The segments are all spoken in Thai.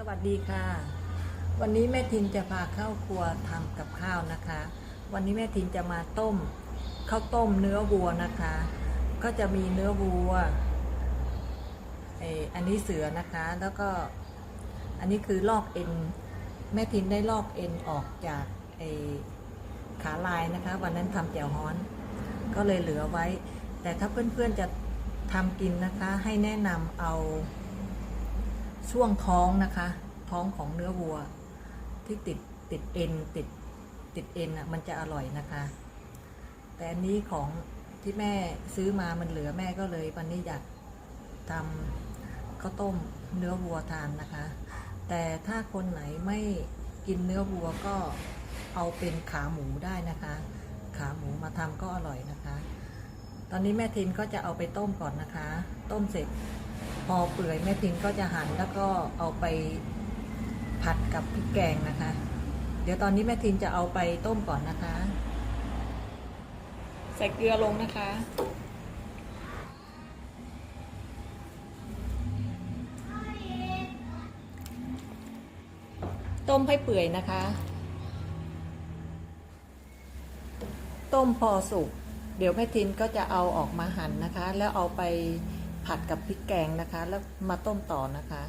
สวัสดีค่ะ วันนี้แม่ทินจะพาเข้าครัวทำกับข้าวนะคะ วันนี้แม่ทินจะมาต้มข้าวต้มเนื้อวัวนะคะ ก็จะมีเนื้อวัวเอออันนี้เสือนะคะ แล้วก็อันนี้คือลอกเอ็นแม่ทินได้ลอกเอ็นออกจากไอขาลายนะคะ วันนั้นทำแจ่วฮ้อน ก็เลยเหลือไว้ แต่ถ้าเพื่อนๆจะทำกินนะคะ ให้แนะนำเอา ช่วงท้องนะคะ ท้องของเนื้อวัว ที่ติดติดเอ็นติดติดเอ็นอะมันจะอร่อยนะคะ แต่อันนี้ของที่แม่ซื้อมามันเหลือแม่ก็เลย วันนี้อยากทำข้าวต้มเนื้อวัวทานนะคะ แต่ถ้าคนไหนไม่กินเนื้อวัวก็เอาเป็นขาหมูได้นะคะ ขาหมูมาทำก็อร่อยนะคะ ตอนนี้แม่ทินก็จะเอาไปต้มก่อนนะคะ ต้มเสร็จ พอเปื่อยแม่ทินก็จะหั่นแล้วก็เอาไปผัดกับพริกแกงนะคะ เดี๋ยวตอนนี้แม่ทินจะเอาไปต้มก่อนนะคะ ใส่เกลือลงนะคะ ต้มให้เปื่อยนะคะ ต้มพอสุก เดี๋ยวแม่ทินก็จะเอาออกมาหั่นนะคะ แล้วเอาไป ผัดกับพริกแกงนะคะ แล้วมาต้มต่อนะคะ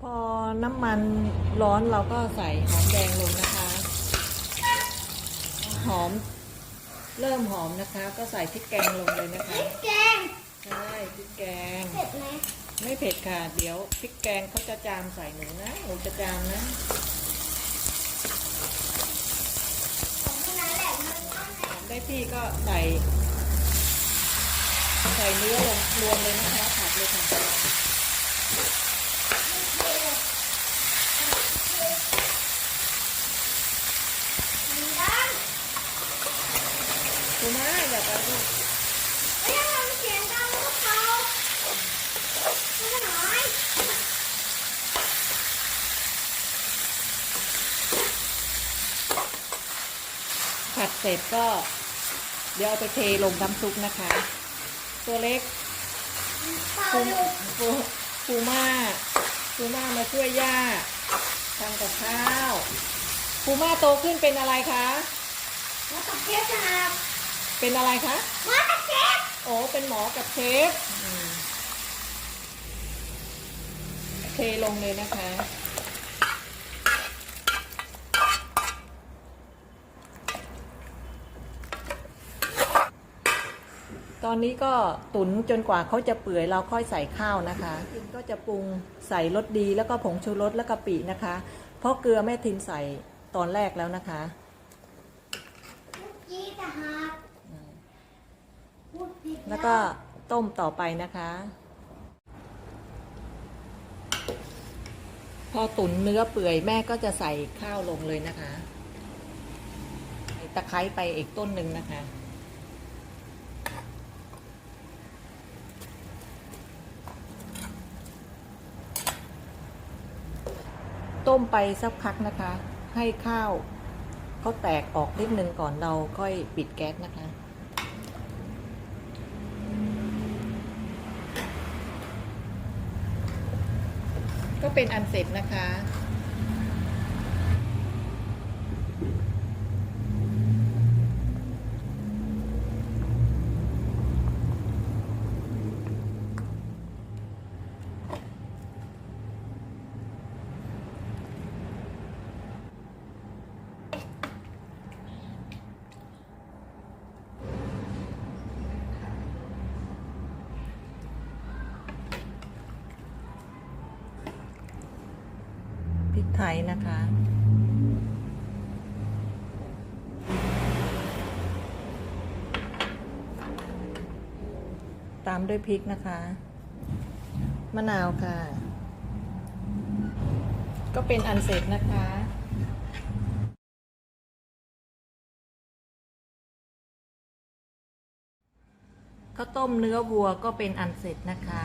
พอน้ำมันร้อนเราก็ใส่หอมแดงลงนะคะ หอม เริ่มหอมนะคะ ก็ใส่พริกแกงลงเลยนะคะแกงใช่พริกแกงเผ็ดไหมไม่เผ็ดค่ะ เดี๋ยวพริกแกงเขาจะจามใส่หนูนะหนูจะจามนะของขนาดแหลมมันต้องหอมได้ที่ก็ใส่ใส่เนื้อลงรวมเลยนะคะผัดเลยค่ะ มีด้าน ดูมาอย่าไปลูก ไม่ต้องทำเสียงดังลูกเขาไม่ต้องน้อย ผัดเสร็จก็ เดี๋ยวเอาไปเทลงน้ำซุปนะคะ ตัวเล็กเปล่าปูอยู่ปูปูม่าปูม่ามาช่วยย่าทำกับข้าวปูม่าโตขึ้นเป็นอะไรคะมาตักเก็บนะครับ เป็นอะไรคะมาตักเก็บโอ้เป็นหมอกับเชฟอืมเทลงเลยนะคะ ตอนนี้ก็ตุ๋นจนกว่าเขาจะเปื่อยเราค่อยใส่ข้าวนะคะทินก็จะปรุงใส่รสดีแล้วก็ผงชูรสแล้วกะปินะคะ เพราะเกลือแม่ทินใส่ตอนแรกแล้วนะคะพูดจีจะหักพูดผิด แล้วก็ต้มต่อไปนะคะ พอตุ๋นเนื้อเปื่อยแม่ก็จะใส่ข้าวลงเลยนะคะใส่ตะไคร้ไปอีกต้นหนึ่งนะคะ ต้มไปสักพักนะคะ ให้ข้าวเขาแตกออกนิดนึงก่อนเราค่อยปิดแก๊สนะคะ ก็ เป็นอันเสร็จนะคะ ไทยนะคะ ตามด้วยพริกนะคะ มะนาวค่ะ ก็เป็นอันเสร็จนะคะข้าวต้มเนื้อวัวก็เป็นอันเสร็จนะคะ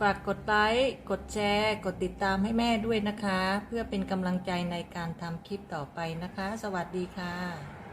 ฝากกดไลค์กดแชร์ กดติดตามให้แม่ด้วยนะคะ เพื่อเป็นกำลังใจในการทำคลิปต่อไปนะคะ สวัสดีค่ะ